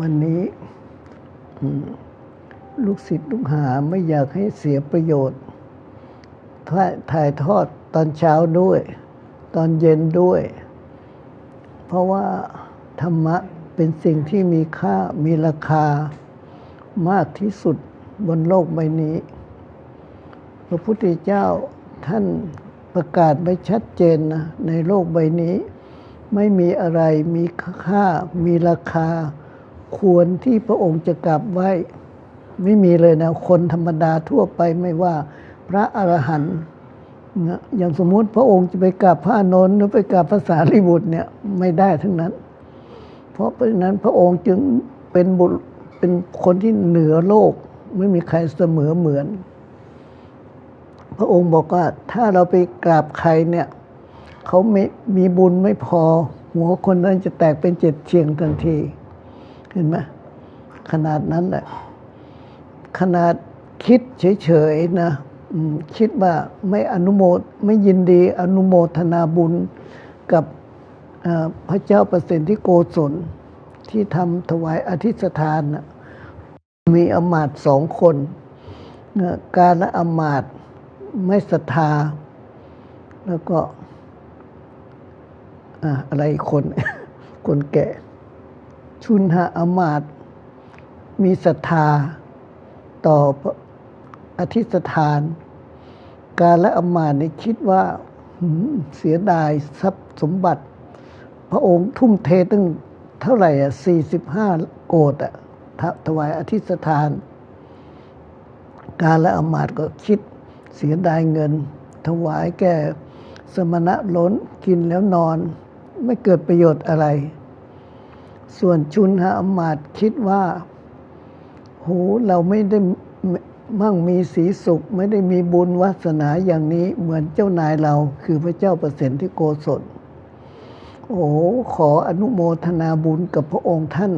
วันนี้ลูกศิษย์ลูกหาไม่อยากให้เสียประโยชน์ถ่ายถ่ายทอดตอนเช้าด้วย ตอนเย็นด้วย เพราะว่าธรรมะเป็นสิ่งที่มีค่ามีราคามากที่สุดบนโลกใบนี้ พระพุทธเจ้าท่านประกาศไว้ชัดเจนนะในโลกใบนี้ ไม่มีอะไรมีค่ามีราคา ควรที่พระองค์จะกราบไหว้ ไม่มีเลยนะ คนธรรมดาทั่วไปไม่ว่าพระอรหันต์นะอย่างสมมุติพระองค์จะไปกราบพระอานนท์หรือไปกราบพระสารีบุตรเนี่ยไม่ได้ทั้งนั้น เพราะเพราะนั้นพระองค์จึงเป็นบุตรเป็นคนที่เหนือโลก ไม่มีใครเสมอเหมือน พระองค์บอกว่าถ้าเราไปกราบใครเนี่ย เขาไม่มีบุญไม่พอ หัวคนนั้นจะแตกเป็นเจ็ดเชียงทันที เห็นไหมขนาดนั้นแหละ ขนาดคิดเฉยๆนะคิดว่าไม่อนุโมทไม่ยินดีอนุโมทนาบุญกับพระเจ้าประสิทธิโกศลที่ทำถวายอธิษฐานนะมีอมาตสองคน การละอมาตไม่ศรัทธา แล้วก็ อะไรอีกคน คนแก่ ชุนหาอมาต มีศรัทธา ต่อพระอธิษฐาน การและอมาตย์นี่คิดว่าเสียดายทรัพย์สมบัติ พระองค์ทุ่มเทตั้งเท่าไหร่อะสี่สิบห้าโกดอะถถวายอธิษฐาน การและอมาตก็คิดเสียดายเงิน ถวายแก่สมณะล้นกินแล้วนอน ไม่เกิดประโยชน์อะไร ส่วนชุนหาอมาตคิดว่าโหเราไม่ได้มั่งมีสีสุข ไม่ได้มีบุญวาสนาอย่างนี้เหมือนเจ้านายเราคือพระเจ้าประสิทธิโกศลโอ้ขออนุโมทนาบุญกับพระองค์ท่าน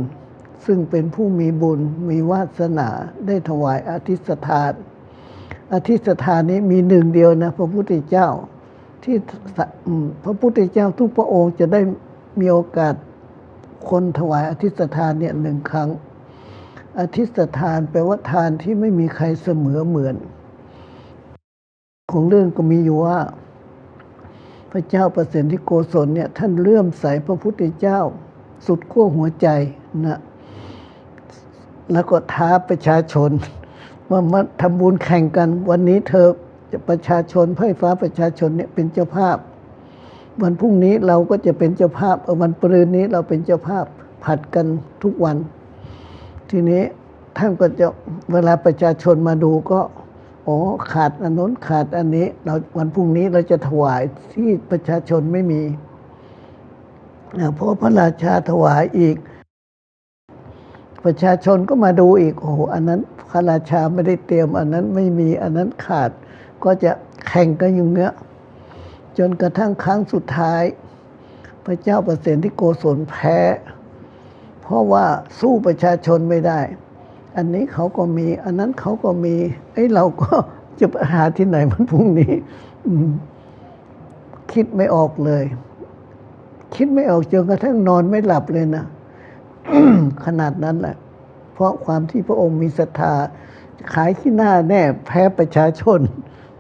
ซึ่งเป็นผู้มีบุญมีวาสนาได้ถวายอธิษฐานอธิษฐานนี้มีหนึ่งเดียวนะพระพุทธเจ้า ที่พระพุทธเจ้าทุกพระองค์จะได้มีโอกาสคนถวายอธิษฐานเนี่ยหนึ่งครั้ง อธิษฐานแปลว่าทานที่ไม่มีใครเสมอเหมือน ของเรื่องก็มีอยู่ว่า พระเจ้าประสิทธิโกศลเนี่ยท่านเลื่อมใสพระพุทธเจ้า สุดขั้วหัวใจนะแล้วก็ท้าประชาชนว่ามาทำบุญแข่งกัน วันนี้เธอ ประชาชนไพ่ฟ้าประชาชนเนี่ยเป็นเจ้าภาพ วันพรุ่งนี้เราก็จะเป็นเจ้าภาพวันปรืนนี้เราเป็นเจ้าภาพผัดกันทุกวัน ทีนี้ท่านก็จะเวลาประชาชนมาดูก็อ๋อขาดอันนู้นขาดอันนี้เราวันพรุ่งนี้เราจะถวายที่ประชาชนไม่มีเพราะพระราชาถวายอีก ประชาชนก็มาดูอีกโอ้โหอันนั้นพระราชาไม่ได้เตรียม อันนั้นไม่มีอันนั้นขาด ก็จะแข่งกันอยู่เงี้ยจนกระทั่งครั้งสุดท้าย พระเจ้าประสิทธิโกศลแพ้ เพราะว่าสู้ประชาชนไม่ได้ อันนี้เขาก็มีอันนั้นเขาก็มีไอ้เราก็จะหาที่ไหนมันพรุ่งนี้คิดไม่ออกเลย คิดไม่ออกจนกระทั่งนอนไม่หลับเลยนะขนาดนั้นแหละ เพราะความที่พระองค์มีศรัทธาขายขี้หน้าแน่แพ้ประชาชน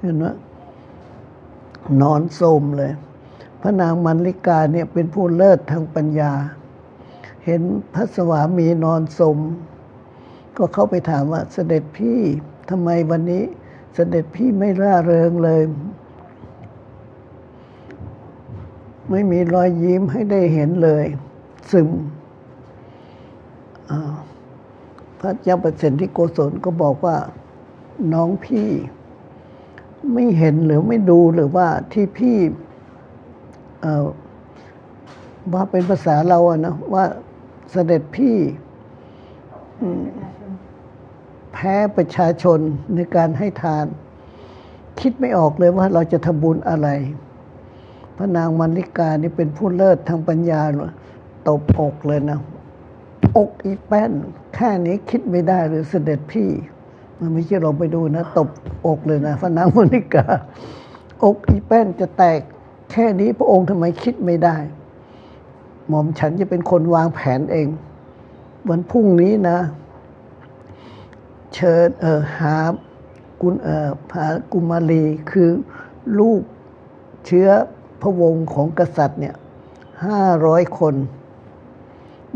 เห็นไหมนอนโทรมเลย พระนางมันลิกาเนี่ยเป็นผู้เลิศทางปัญญา เห็นพระสวามีนอนสม ก็เข้าไปถามว่าเสด็จพี่ทำไมวันนี้ เสด็จพี่ไม่ร่าเริงเลย ไม่มีรอยยิ้มให้ได้เห็นเลย ซึมพระเจ้าประสิทธิโกศลก็บอกว่าน้องพี่ ไม่เห็นหรือไม่ดูหรือว่าที่พี่ว่าเป็นภาษาเราอะนะว่าเสด็จพี่แพ้ประชาชนในการให้ทาน คิดไม่ออกเลยว่าเราจะทำบุญอะไร พระนางมันลิกานี่เป็นผู้เลิศทางปัญญาตบอกเลยนะ อกอีแป้น แค่นี้คิดไม่ได้หรือเสด็จพี่ มันไม่ใช่เราไปดูนะ ตบอกเลยนะพระนางมณิกา อกอีแป้นจะแตกแค่นี้พระองค์ทำไมคิดไม่ได้ หม่อมฉันจะเป็นคนวางแผนเอง วันพรุ่งนี้นะ เชิญเออหากุณเออหากุมารีคือลูกเชื้อพระวงศ์ของกษัตริย์เนี่ยห้าร้อยคน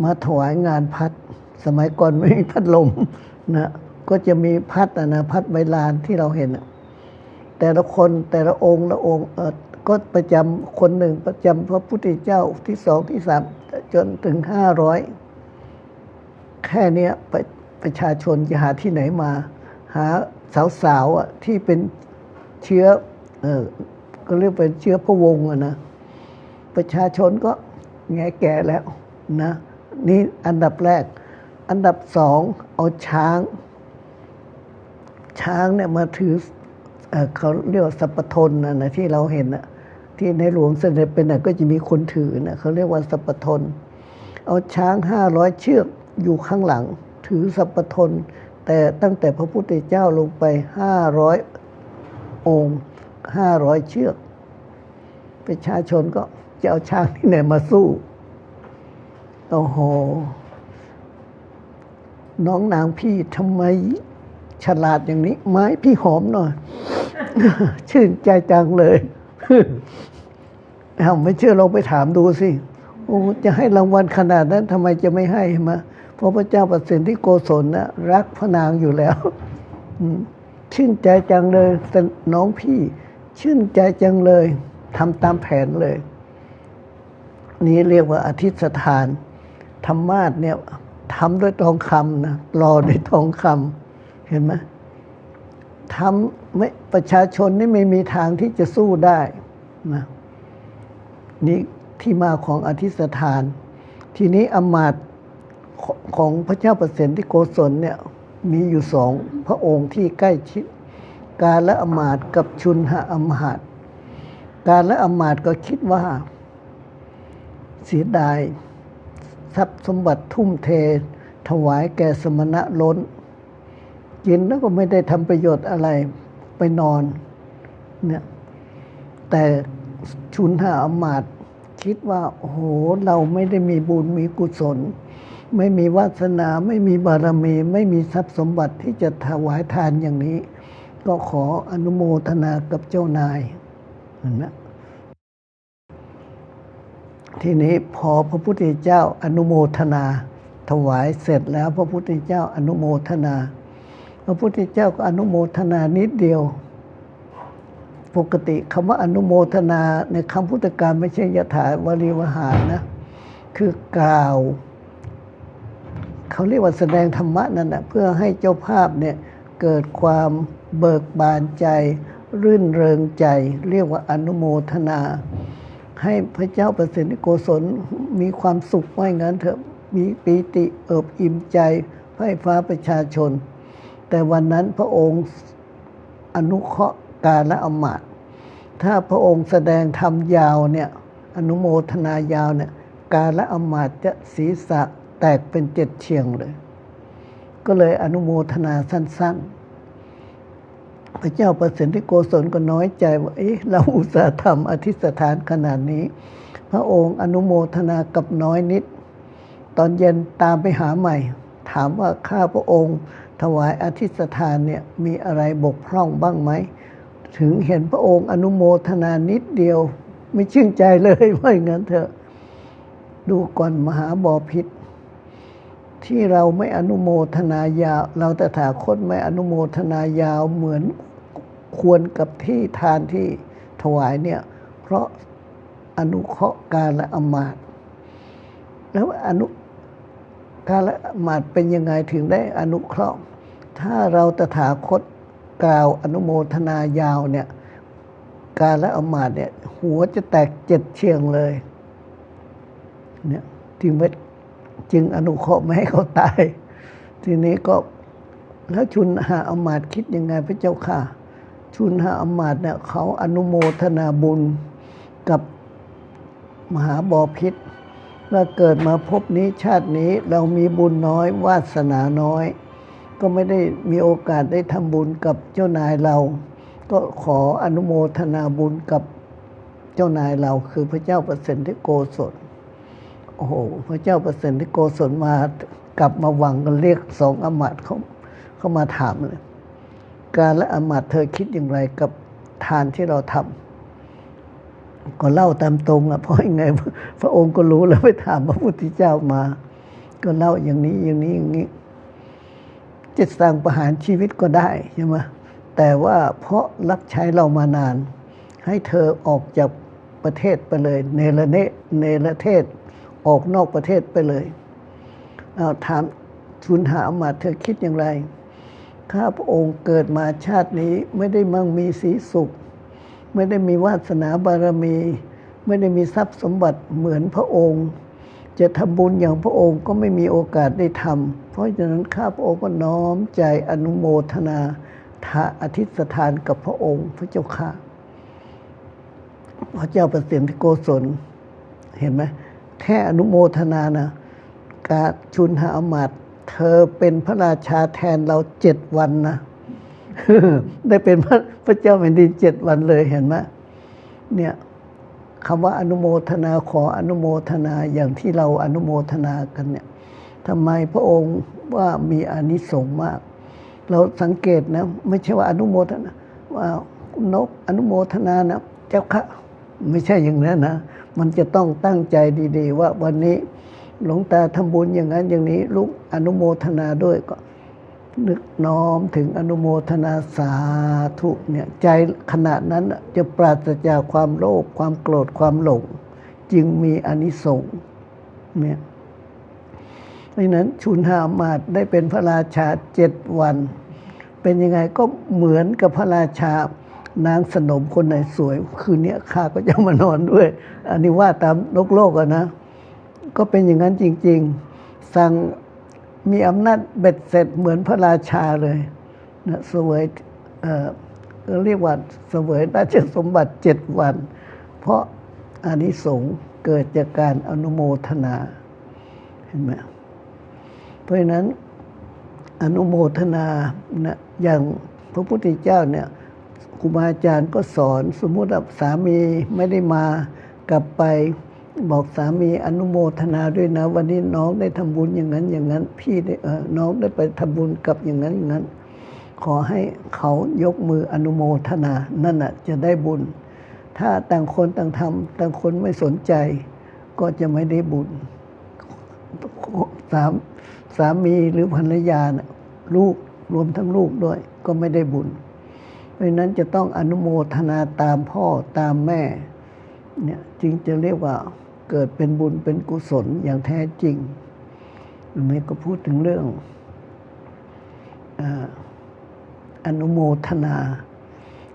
มาถวายงานพัด สมัยก่อนไม่มีพัดลมนะ ก็จะมีพัดอนะพัดใบลานที่เราเห็นอะแต่ละคนแต่ละองค์ละองค์เออก็ประจำคนหนึ่งประจำพระพุทธเจ้าที่สองที่สามจนถึงห้าร้อยแค่เนี้ยประประชาชนจะหาที่ไหนมา หาสาวๆอะที่เป็นเชื้อเออก็เรียกเป็นเชื้อพระวงศ์อะนะประชาชนก็แง่แก่แล้วนะ นี่อันดับแรก อันดับสองเอาช้าง ช้างเนี่ยมาถือเอเขาเรียกว่าสัพพทนนะนะที่เราเห็นนะที่ในหลวงเสด็จเป็นนะก็จะมีคนถือนะเขาเรียกว่าสัพพทน เอาช้างห้าร้อยเชือกอยู่ข้างหลัง ถือสัพพทน แต่ตั้งแต่พระพุทธเจ้าลงไปห้าร้อยองค์ห้าร้อยเชือก ประชาชนก็จะเอาช้างที่ไหนมาสู้ โอ้โห น้องนางพี่ทำไม ฉลาดอย่างนี้ ไม้พี่หอมหน่อย ชื่นใจจังเลยเอาไม่เชื่อลองไปถามดูสิโอ้จะให้รางวัลขนาดนั้นทำไมจะไม่ให้มาเพราะพระเจ้าประสิทธิโกศลนะรักพระนางอยู่แล้วชื่นใจจังเลยแต่น้องพี่ ชื่นใจจังเลยทำตามแผนเลย นี่เรียกว่าอธิษฐานธรรมาสเนี่ยทำด้วยทองคำนะรอด้วยทองคำ เห็นไหมทำไม่ประชาชนนี่ไม่มีทางที่จะสู้ได้นะนี่ที่มาของอธิษฐาน ทีนี้อมาตย์ของของพระเจ้าประสิทธิโกศลเนี่ยมีอยู่สองพระองค์ที่ใกล้ชิด การและอมาตย์กับชุนหะอำมาตการและอมาตย์ก็คิดว่า เสียดาย ทรัพย์สมบัติทุ่มเท ถวายแก่สมณะล้น กินแล้วก็ไม่ได้ทำประโยชน์อะไรไปนอนเนี่ยแต่ชุนหาอมาตคิดว่าโอ้โหเราไม่ได้มีบุญมีกุศล ไม่มีวาสนาไม่มีบารมี ไม่มีทรัพย์สมบัติที่จะถวายทานอย่างนี้ ก็ขออนุโมทนากับเจ้านายเห็นไหมทีนี้พอพระพุทธเจ้าอนุโมทนา ถวายเสร็จแล้วพระพุทธเจ้าอนุโมทนา ระพุทธเจ้าก็อนุโมทนานิดเดียว ปกติคำว่าอนุโมทนาในคำพุทธการไม่ใช่ยถาวรีวหารนะ คือกล่าว เขาเรียกว่าแสดงธรรมะนั่นนะเพื่อให้เจ้าภาพเนี่ยเกิดความเบิกบานใจ รื่นเริงใจ เรียกว่าอนุโมทนา ให้พระเจ้าประสิทธิโกศลมีความสุขว่าอย่างนั้นเถอะมีปีติเอิบอิ่มใจให้ฟ้าประชาชน แต่วันนั้นพระองค์อนุเคราะห์การละอมาต์ถ้าพระองค์แสดงธรรมยาวเนี่ยอนุโมทนายาวเนี่ยการละอมาต์จะศีรษะแตกเป็นเจ็ดเชียงเลย ก็เลยอนุโมทนาสั้น ๆ พระเจ้าประสิทธิโกศลก็น้อยใจว่าเอ๊ะเราอุตส่าห์ทำอธิษฐานขนาดนี้ พระองค์อนุโมทนากับน้อยนิด ตอนเย็นตามไปหาใหม่ ถามว่าข้าพระองค์ ถวายอธิษฐานเนี่ยมีอะไรบกพร่องบ้างไหม ถึงเห็นพระองค์อนุโมทนานิดเดียว ไม่ชื่นใจเลยว่าอย่างนั้นเถอะ ดูก่อนมหาบอพิษ ที่เราไม่อนุโมทนายาว เราแต่ถาคตไม่อนุโมทนายาวเหมือนควรกับที่ทานที่ถวายเนี่ย เพราะอนุเคราะห์การและอมาตแล้วอนุ การละอมาตย์เป็นยังไงถึงได้อนุเคราะห์ ถ้าเราตถาคตกล่าวอนุโมทนายาวเนี่ย การละอมาตย์เนี่ย หัวจะแตกเจ็ดเชียงเลย เนี่ยจึงไม่จึงอนุเคราะห์ไม่ให้เขาตาย ทีนี้ก็แล้วชุนหาอมาตคิดยังไงพระเจ้าค่ะ ชุนหาอมาตเนี่ยเขาอนุโมทนาบุญกับมหาบอพิษ ว่าเกิดมาพบนี้ชาตินี้เรามีบุญน้อย วาสนาน้อย ก็ไม่ได้มีโอกาสได้ทำบุญกับเจ้านายเรา ก็ขออนุโมทนาบุญกับเจ้านายเราคือพระเจ้าประสิทธิโกศลโอ้โหพระเจ้าประสิทธิโกศลมากลับมาวังกันเรียกสองอมาตย์เขาเขามาถามเลย การและอมาตย์เธอคิดอย่างไรกับทานที่เราทำ ก็เล่าตามตรงอะเพราะยังไง พระองค์ก็รู้แล้วไปถามพระพุทธเจ้ามา ก็เล่าอย่างนี้อย่างนี้อย่างนี้จะสั่งประหารชีวิตก็ได้ใช่ไหมแต่ว่าเพราะรับใช้เรามานาน ให้เธอออกจากประเทศไปเลย เนรเนเนรเทศออกนอกประเทศไปเลยเอาถามทุนหามาเธอคิดอย่างไรข้าพระองค์เกิดมาชาตินี้ไม่ได้มั่งมีสีสุข ไม่ได้มีวาสนาบารมี ไม่ได้มีทรัพย์สมบัติเหมือนพระองค์ จะทำบุญอย่างพระองค์ก็ไม่มีโอกาสได้ทำเพราะฉะนั้นข้าพระองค์ก็น้อมใจอนุโมทนาทาอธิษฐานกับพระองค์พระเจ้าค่ะพระเจ้าประสิทธิโกศลเห็นไหมแค่อนุโมทนานะกาชุนหาอมาตเธอเป็นพระราชาแทนเราเจ็ดวันนะ ได้เป็นพระพระเจ้าแผ่นดินเจ็ดวันเลยเห็นไหมเนี่ยคำว่าอนุโมทนาขออนุโมทนาอย่างที่เราอนุโมทนากันเนี่ยทำไมพระองค์ว่ามีอนิสงส์มาก เราสังเกตนะ ไม่ใช่ว่าอนุโมทนา ว่านกอนุโมทนานะ เจ้าค่ะไม่ใช่อย่างนั้นนะมันจะต้องตั้งใจดี ๆ ว่าวันนี้หลวงตาทำบุญอย่างนั้นอย่างนี้ลูกอนุโมทนาด้วยก็ นึกน้อมถึงอนุโมทนาสาธุเนี่ยใจขณะนั้นจะปราศจากความโลภความโกรธความหลง จึงมีอานิสงส์เนี่ยเพราะฉะนั้นชุนหามาตย์ได้เป็นพระราชาเจ็ดวัน เป็นยังไงก็เหมือนกับพระราชานางสนมคนไหนสวย คืนนี้ข้าก็จะมานอนด้วย อันนี้ว่าตามโลกโลกอะนะ ก็เป็นอย่างนั้นจริง ๆ สั่ง มีอำนาจเบ็ดเสร็จเหมือนพระราชาเลยนะเสวยเอ่อเรียกว่าเสวยราชสมบัติเจ็ดวัน เพราะอานิสงส์เกิดจากการอนุโมทนา เห็นไหมเพราะฉะนั้นอนุโมทนานะอย่างพระพุทธเจ้าเนี่ยครูบาอาจารย์ก็สอนสมมุติว่าสามีไม่ได้มากลับไป บอกสามีอนุโมทนาด้วยนะ วันนี้น้องได้ทำบุญอย่างนั้นอย่างนั้น พี่ได้เออน้องได้ไปทำบุญกับอย่างนั้นอย่างนั้น ขอให้เขายกมืออนุโมทนา นั่นน่ะจะได้บุญ ถ้าต่างคนต่างทำต่างคนไม่สนใจ ก็จะไม่ได้บุญสามสามีหรือภรรยานะลูกรวมทั้งลูกด้วย ก็ไม่ได้บุญ เพราะนั้นจะต้องอนุโมทนาตามพ่อตามแม่ เนี่ยจึงจะเรียกว่าเกิดเป็นบุญเป็นกุศลอย่างแท้จริงอันนี้ก็พูดถึงเรื่องอนุโมทนา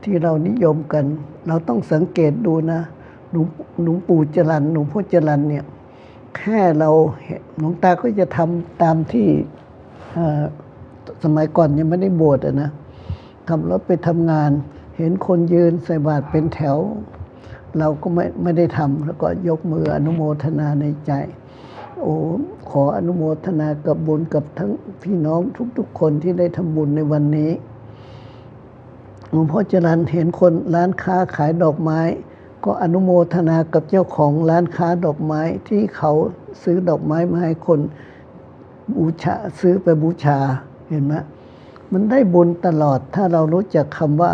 ที่เรานิยมกัน เราต้องสังเกตดูนะหลวงหลวงปู่จรันหลวงพ่อจรันเนี่ยแค่เราเห็นหลวงตาก็จะทำตามที่สมัยก่อนยังไม่ได้บวชอะนะขับรถไปทำงาน เห็นคนยืนใส่บาตรเป็นแถว เราก็ไม่ไม่ได้ทำแล้วก็ยกมืออนุโมทนาในใจ โอ้ขออนุโมทนากับบุญกับทั้งพี่น้องทุก ๆ คนที่ได้ทำบุญในวันนี้หลวงพ่อจรันเห็นคนร้านค้าขายดอกไม้ ก็อนุโมทนากับเจ้าของร้านค้าดอกไม้ที่เขาซื้อดอกไม้มาให้คนบูชาซื้อไปบูชาเห็นไหมมันได้บุญตลอดถ้าเรารู้จักคำว่า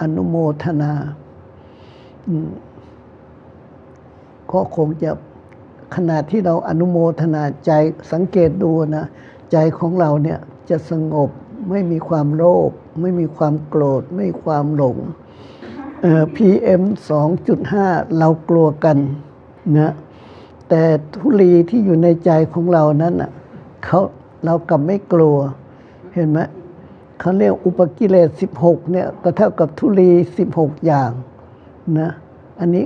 อนุโมทนา ก็คงจะขนาดที่เราอนุโมทนาใจสังเกตดูนะ ใจของเราเนี่ยจะสงบไม่มีความโลภไม่มีความโกรธ ไม่มีความหลงเอ่อ PM 2.5 เรากลัวกันนะแต่ทุลีที่อยู่ในใจของเรานั้นอะเขาเรากลับไม่กลัว เห็นไหมเขาเรียกอุปกิเลส 16 เนี่ยก็เท่ากับทุลี 16 อย่างนะอันนี้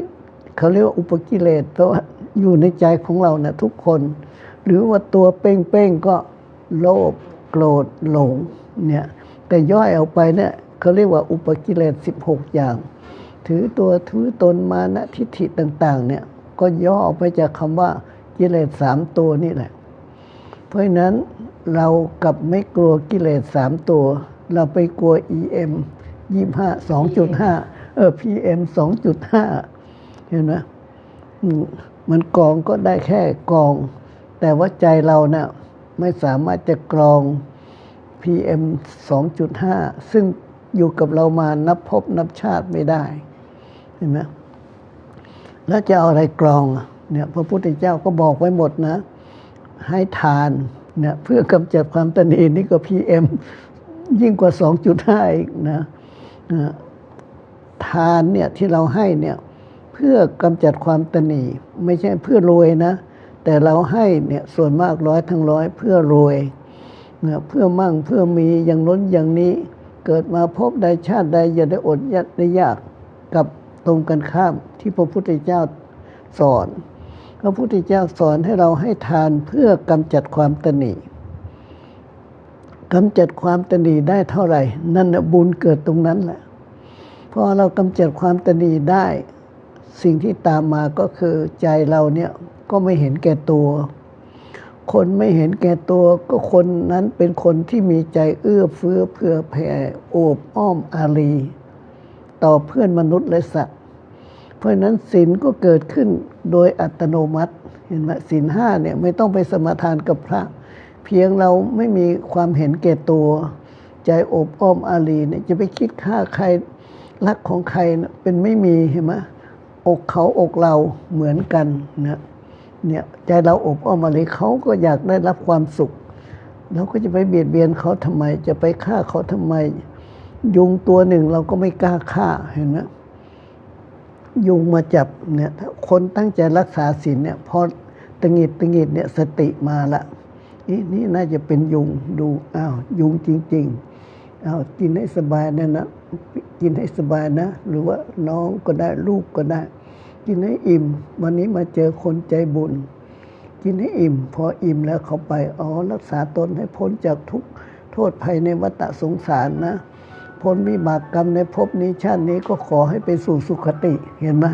เขาเรียกว่าอุปกิเลสเพราะว่าอยู่ในใจของเราเนี่ยทุกคน หรือว่าตัวเป้งๆก็โลภโกรธหลงเนี่ยแต่ย่อยออกไปเนี่ยเขาเรียกว่าอุปกิเลส 16 อย่าง ถือตัวถือตนมานะทิฏฐิต่าง ๆ เนี่ยก็ย่อออกไปจากคำว่ากิเลสสามตัวนี่แหละ เพราะฉะนั้นเรากลับไม่กลัวกิเลสสามตัว เราไปกลัว EM ยี่ห้าสองจุดห้าเออ PM สองจุดห้า เห็นไหมมันกองก็ได้แค่กอง แต่ว่าใจเราเนะ่ะไม่สามารถจะกรอง PM 2.5 ซึ่งอยู่กับเรามานับพบนับชาติไม่ได้ เห็นไหมแล้วจะเอาอะไรกรองเนี่ยพระพุทธเจ้าก็บอกไว้หมดนะ ให้ทานเนี่ยเพื่อกำจัดความตนีนี่ก็ PM ยิ่งกว่า 2.5 อีกนะทานเนี่ยที่เราให้เนี่ย พื่อกำจัดความตนีไม่ใช่เพื่อรวยนะ แต่เราให้เนี่ยส่วนมากร้อยทั้งร้อยเพื่อรวยเนี่ยเพื่อมั่งเพื่อมีอย่างน้นอย่างนี้ เกิดมาพบใดชาติใดอย่าได้อดยัดได้ยากกับตรงกันข้ามที่พระพุทธเจ้าสอน พระพุทธเจ้าสอนให้เราให้ทานเพื่อกำจัดความตนีกำจัดความตนีได้เท่าไหร่ นั่นบุญเกิดตรงนั้นแหละพอเรากำจัดความตนีได้ สิ่งที่ตามมาก็คือใจเราเนี่ยก็ไม่เห็นแก่ตัว คนไม่เห็นแก่ตัว ก็คนนั้นเป็นคนที่มีใจเอื้อเฟื้อเผื่อแผ่โอบอ้อมอารี ต่อเพื่อนมนุษย์และสัตว์ เพราะฉะนั้นศีลก็เกิดขึ้นโดยอัตโนมัติเห็นไหมศีลห้าเนี่ยไม่ต้องไปสมาทานกับพระ เพียงเราไม่มีความเห็นแก่ตัว ใจโอบอ้อมอารีเนี่ยจะไปคิดฆ่าใครรักของใครเป็นไม่มีเห็นไหม อกเขาอกเราเหมือนกันนะเนี่ยใจเราอบอ้อมอะไรเขาก็อยากได้รับความสุข เราก็จะไปเบียดเบียนเขาทำไม จะไปฆ่าเขาทำไม ยุงตัวหนึ่งเราก็ไม่กล้าฆ่าเห็นไหมยุงมาจับเนี่ยคนตั้งใจรักษาศีลเนี่ยพอตะหงิดตะหงิดเนี่ยสติมาละนี่นี่น่าจะเป็นยุงดูอ้าวยุงจริงๆเอาวกินให้สบายนะนะ กินให้สบายนะ หรือว่าน้องก็ได้ลูกก็ได้ กินให้อิ่ม วันนี้มาเจอคนใจบุญ กินให้อิ่ม พออิ่มแล้วเขาไปอ๋อรักษาตนให้พ้นจากทุกโทษภัยในวัฏสงสารนะ พ้นวิบากกรรมในภพนี้ชาตินี้ก็ขอให้ไปสู่สุคติเห็นไหม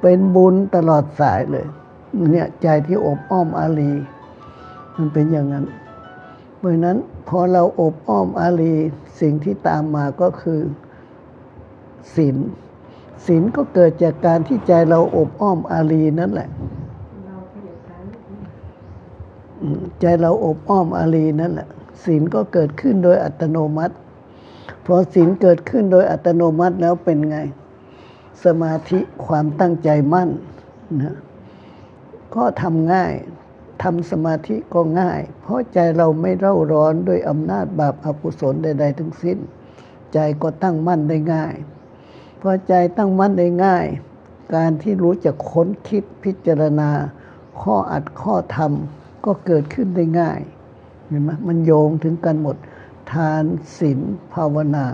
เป็นบุญตลอดสายเลย เนี่ยใจที่อบอ้อมอารี มันเป็นอย่างนั้น ราะนั้นพอเราอบอ้อมอารีสิ่งที่ตามมาก็คือศีลศีลก็เกิดจากการที่ใจเราอบอ้อมอารีนั่นแหละ ใจเราอบอ้อมอารีนั่นแหละศีลก็เกิดขึ้นโดยอัตโนมัติ พอศีลเกิดขึ้นโดยอัตโนมัติแล้วเป็นไง สมาธิความตั้งใจมั่นนะก็ทำง่าย ทำสมาธิก็ง่าย เพราะใจเราไม่เร่าร้อนด้วยอำนาจบาปอกุศลใด ๆ ทั้งสิ้น ใจก็ตั้งมั่นได้ง่ายพอใจตั้งมั่นได้ง่าย การที่รู้จักค้นคิดพิจารณา ข้ออัดข้อธรรมก็เกิดขึ้นได้ง่ายเห็นไหมมันโยงถึงกันหมดทานศีลภาวนา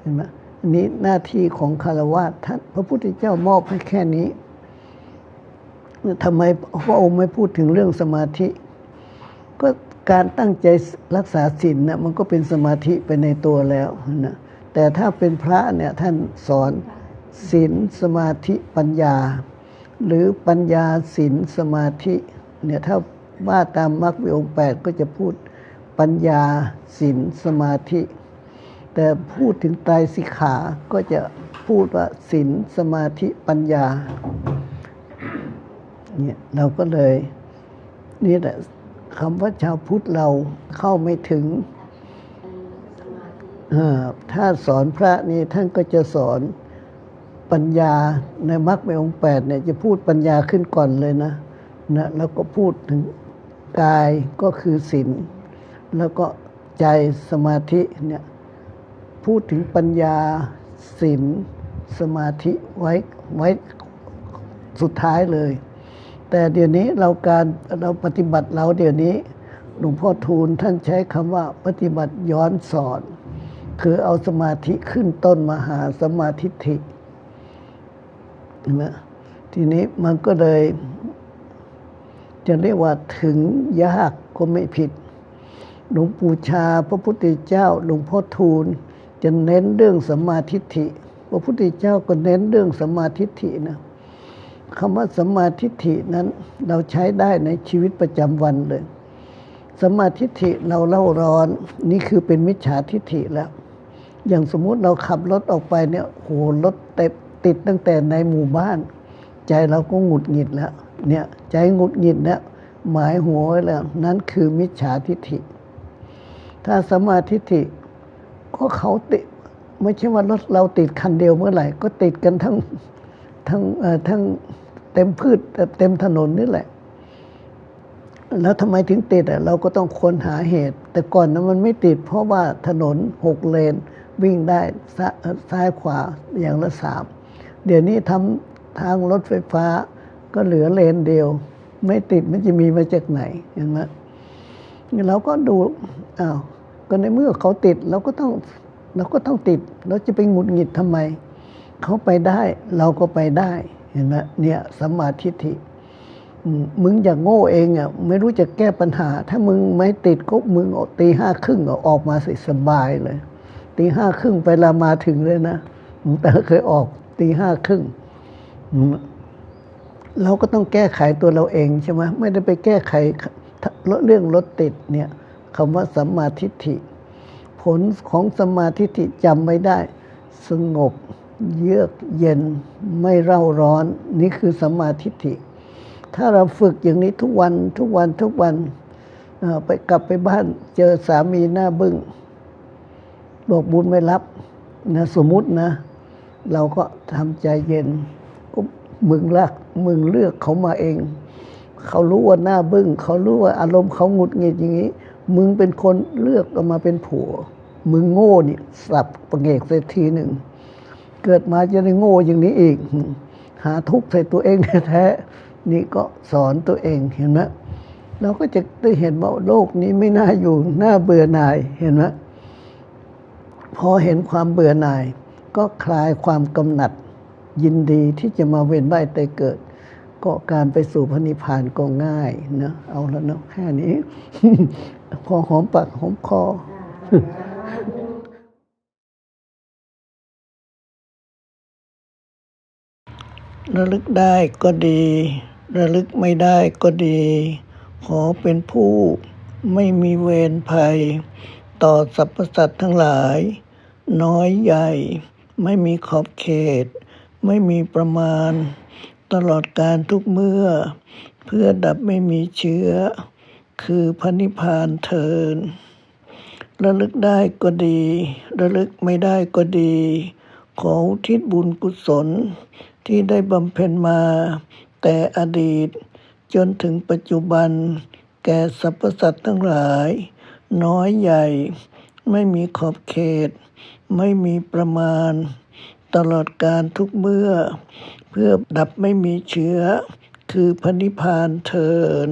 เห็นไหมอันนี้หน้าที่ของคารวะท่านพระพุทธเจ้ามอบให้แค่นี้ ทำไมพระองค์ไม่พูดถึงเรื่องสมาธิ ก็การตั้งใจรักษาศีลนี่ยมันก็เป็นสมาธิไปในตัวแล้วนะแต่ถ้าเป็นพระเนี่ยท่านสอนศีลสมาธิปัญญา หรือปัญญาศีลสมาธิเนี่ยถ้าว่าตามมรรควิองค์แปดก็จะพูดปัญญาศีลสมาธิ แต่พูดถึงไตรสิกขาก็จะพูดว่าศีลสมาธิปัญญา เนี่ยเราก็เลย นี่แหละคำว่าชาวพุทธเราเข้าไม่ถึง ถ้าสอนพระนี่ท่านก็จะสอนปัญญาในมรรคในองค์แปดเนี่ยจะพูดปัญญาขึ้นก่อนเลยนะนะแล้วก็พูดถึงกายก็คือศีลแล้วก็ใจสมาธิเนี่ยพูดถึงปัญญาศีลสมาธิไว้ไว้สุดท้ายเลย แต่เดี๋ยวนี้เราการเราปฏิบัติเราเดี๋ยวนี้หลวงพ่อทูลท่านใช้คำว่าปฏิบัติย้อนสอน คือเอาสมาธิขึ้นต้นมาหาสมาธิฐิเห็นไหมทีนี้มันก็เลย จะเรียกว่าถึงยากก็ไม่ผิด หลวงปู่ชาพระพุทธเจ้าหลวงพ่อทูลจะเน้นเรื่องสมาทิฏฐิพระพุทธเจ้าก็เน้นเรื่องสมาทิฏฐินะ คำว่าสัมมาทิฏฐินั้นเราใช้ได้ในชีวิตประจำวันเลยสัมมาทิฏฐิเราเล่าร้อน นี่คือเป็นมิจฉาทิฏฐิแล้ว อย่างสมมุติเราขับรถออกไปเนี่ยโหรถเต็มติดตั้งแต่ในหมู่บ้าน ใจเราก็หงุดหงิดแล้ว เนี่ยใจหงุดหงิดเนี่ยหมายหัวแล้วนั้นคือมิจฉาทิฏฐิ ถ้าสัมมาทิฏฐิก็เขาติดไม่ใช่ว่ารถเราติดคันเดียวเมื่อไหร่ ก็ติดกันทั้งทั้งเอ่อทั้ง เต็มพืชเต็มถนนนี่แหละ แล้วทำไมถึงติดอะเราก็ต้องค้นหาเหตุ แต่ก่อนนั้นมันไม่ติด เพราะว่าถนนหกเลนวิ่งได้ซ,ซ้ายขวาอย่างละสามเดี๋ยวนี้ทำทางรถไฟฟ้าก็เหลือเลนเดียว ไม่ติดมันจะมีมาจากไหนเห็นไหมเราก็ดูอ้าวก็ในเมื่อเขาติดเราก็ต้องเราก็ต้องติด เราจะไปหงุดหงิดทำไม เขาไปได้เราก็ไปได้ เห็นไหมเนี่ยสัมมาทิฏฐิมึงอย่าโง่เองอะไม่รู้จะแก้ปัญหา ถ้ามึงไม่ติดก็มึงตีห้าครึ่งออกมาสิสบายเลยตีห้าครึ่งไปลามาถึงเลยนะหลวงตาเคยออกตีห้าครึ่งเราก็ต้องแก้ไขตัวเราเองใช่ไหมไม่ได้ไปแก้ไขเรื่องรถติดเนี่ยคำว่าสัมมาทิฏฐิ ผลของสัมมาธิฏฐิจำไม่ได้ สงบ เยือกเย็นไม่เร่าร้อน นี่คือสมมาทิฏฐิ ถ้าเราฝึกอย่างนี้ทุกวันทุกวันทุกวันไปกลับไปบ้านเจอสามีหน้าบึง้งบอกบุญไม่รับนะสมมุตินะ เราก็ทำใจเย็นมึงรักมึงเลือกเขามาเอง เขารู้ว่าหน้าบึง้งเขารู้ว่าอารมณ์เขาหงุดหงิดอย่างนี้ มึงเป็นคนเลือกเอามาเป็นผัว มึงโง่นี่สับประเงกเสียทีหนึ่ง เกิดมาจะได้โง่อย่างนี้อีก หาทุกข์ใส่ตัวเองแท้ๆนี่ก็สอนตัวเองเห็นไหมเราก็จะได้เห็นว่าโลกนี้ไม่น่าอยู่น่าเบื่อหน่ายเห็นไหมพอเห็นความเบื่อหน่าย ก็คลายความกำหนัดยินดีที่จะมาเวียนว่ายตายเกิด ก็การไปสู่พระนิพพานก็ง่ายนะเอาแล้วนะแค่นี้ พอหอมปากหอมคอ ระลึกได้ก็ดี ระลึกไม่ได้ก็ดี ขอเป็นผู้ไม่มีเวรภัย ต่อสรรพสัตว์ทั้งหลาย น้อยใหญ่ ไม่มีขอบเขต ไม่มีประมาณ ตลอดการทุกเมื่อ เพื่อดับไม่มีเชื้อ คือพระนิพพานเทินระลึกได้ก็ดี ระลึกไม่ได้ก็ดี ขออุทิศบุญกุศล ที่ได้บำเพ็ญมา แต่อดีต จนถึงปัจจุบัน แก่สรรพสัตว์ทั้งหลาย น้อยใหญ่ ไม่มีขอบเขต ไม่มีประมาณ ตลอดการทุกเมื่อ เพื่อดับไม่มีเชื้อ คือพระนิพพานเทิน